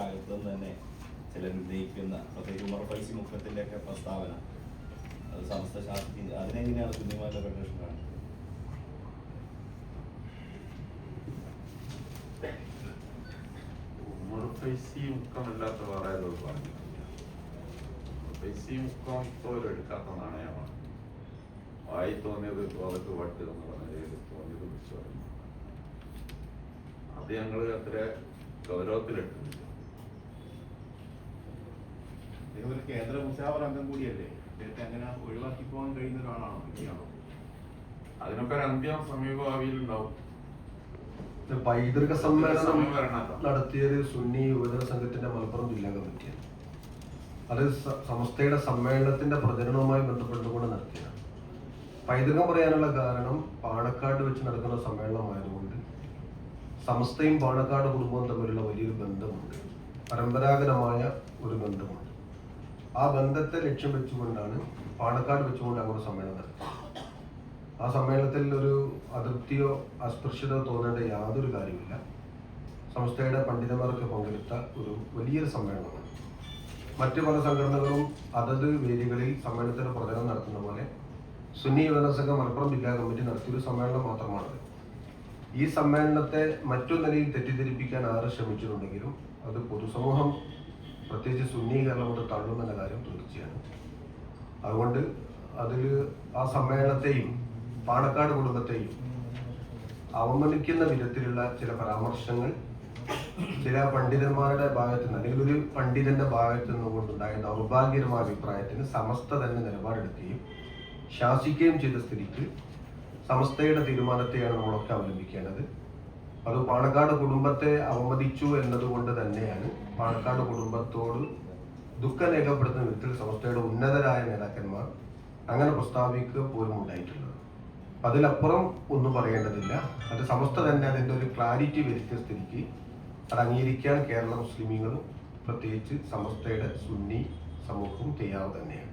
അകത്തുനിന്ന് തന്നെ ചിലർ ഉന്നയിക്കുന്ന പ്രത്യേകിച്ച് ഉമർ ഫൈസി മുഖത്തിന്റെ ഒക്കെ പ്രസ്താവന. അത് സമസ്ത ശാസ്ത്രി അതിനെങ്ങനെയാണ് സുന്നിമാരുടെ ഫെഡറേഷൻ കാണുന്നത്? ഉമർ ഇപ്പോൾ എടുക്കാത്ത നാണയമാണ് വായി തോന്നിയത് തോതക്ക് വട്ട് എന്ന് പറഞ്ഞ തോന്നിയത് വിളിച്ചു പറഞ്ഞു അത് ഞങ്ങൾ അത്ര ഗൗരവത്തിലെടുക്കുന്നില്ല അദ്ദേഹം ഒരു കേന്ദ്ര മുഷാവർ അംഗം കൂടിയല്ലേ? അദ്ദേഹത്തെ അങ്ങനെ ഒഴിവാക്കി പോകാൻ കഴിയുന്ന ഒരാളാണോ ഇനിയാണോ അതിനൊക്കെ ഒരു അന്ത്യം സമീപഭാവിയിൽ ഉണ്ടാവും. പൈതൃക സമ്മേളനം നടത്തിയത് സുന്നി യുവജന സംഘത്തിന്റെ മലപ്പുറം ജില്ലാ കമ്മിറ്റിയാണ്. അത് സമസ്തയുടെ സമ്മേളനത്തിന്റെ പ്രചരണവുമായി ബന്ധപ്പെട്ടുകൊണ്ട് നടത്തിയതാണ്. പൈതൃകം പറയാനുള്ള കാരണം പാണക്കാട് വെച്ച് നടക്കുന്ന സമ്മേളനമായതുകൊണ്ട് സമസ്തയും പാണക്കാട് കുടുംബവും തമ്മിലുള്ള വലിയൊരു ബന്ധമുണ്ട്. പരമ്പരാഗതമായ ഒരു ബന്ധമുണ്ട്. ആ ബന്ധത്തെ ലക്ഷ്യം വെച്ചുകൊണ്ടാണ് പാണക്കാട് വെച്ചുകൊണ്ട് അങ്ങനെ സമ്മേളനം നടത്തുന്നത് ആ സമ്മേളനത്തിൽ ഒരു അതൃപ്തിയോ അസ്പൃശ്യതയോ തോന്നേണ്ട യാതൊരു കാര്യമില്ല സംസ്ഥയുടെ പണ്ഡിതന്മാരൊക്കെ പങ്കെടുത്ത ഒരു വലിയൊരു സമ്മേളനമാണ്. മറ്റു പല സംഘടനകളും അതത് വേദികളിൽ സമ്മേളനത്തിന് പ്രചരണം നടത്തുന്ന പോലെ സുന്നി യുവജന സംഘം മലപ്പുറം ജില്ലാ കമ്മിറ്റി നടത്തിയൊരു സമ്മേളനം മാത്രമാണത് ഈ സമ്മേളനത്തെ മറ്റു നിലയിൽ തെറ്റിദ്ധരിപ്പിക്കാൻ ആരും ശ്രമിച്ചിട്ടുണ്ടെങ്കിലും അത് പൊതുസമൂഹം പ്രത്യേകിച്ച് സുന്നീകരണം കൊണ്ട് തള്ളുമെന്ന കാര്യം തീർച്ചയാണ്. അതുകൊണ്ട് അതിൽ ആ സമ്മേളനത്തെയും പാണക്കാട് കുടുംബത്തെയും അവമാനിക്കുന്ന വിധത്തിലുള്ള ചില പരാമർശങ്ങൾ ചില പണ്ഡിതന്മാരുടെ ഭാഗത്ത് നിന്ന് അല്ലെങ്കിൽ ഒരു പണ്ഡിതന്റെ ഭാഗത്ത് നിന്നുകൊണ്ടുണ്ടായ ദൗർഭാഗ്യകരമായ അഭിപ്രായത്തിന് സമസ്ത തന്നെ നിലപാടെടുക്കുകയും ശാസിക്കുകയും ചെയ്ത സ്ഥിതിക്ക് സമസ്തയുടെ തീരുമാനത്തെയാണ് നമ്മളൊക്കെ അവലംബിക്കേണ്ടത്. അത് പാണക്കാട് കുടുംബത്തെ അവമതിച്ചു എന്നതുകൊണ്ട് തന്നെയാണ് പാണക്കാട് കുടുംബത്തോട് ദുഃഖം രേഖപ്പെടുത്തുന്ന വിധത്തിൽ സംസ്ഥയുടെ ഉന്നതരായ നേതാക്കന്മാർ അങ്ങനെ പ്രസ്താവിക്കുക പോലും ഉണ്ടായിട്ടുള്ളത്. അതിലപ്പുറം ഒന്നും പറയേണ്ടതില്ല. അത് സമസ്ത തന്നെ അതിന്റെ ഒരു ക്ലാരിറ്റി വരുത്തിയ സ്ഥിതിക്ക് അത് അംഗീകരിക്കാൻ കേരള മുസ്ലിമീങ്ങളും പ്രത്യേകിച്ച് സമസ്തയുടെ സുന്നി സമൂഹവും തയ്യാറ് തന്നെയാണ്.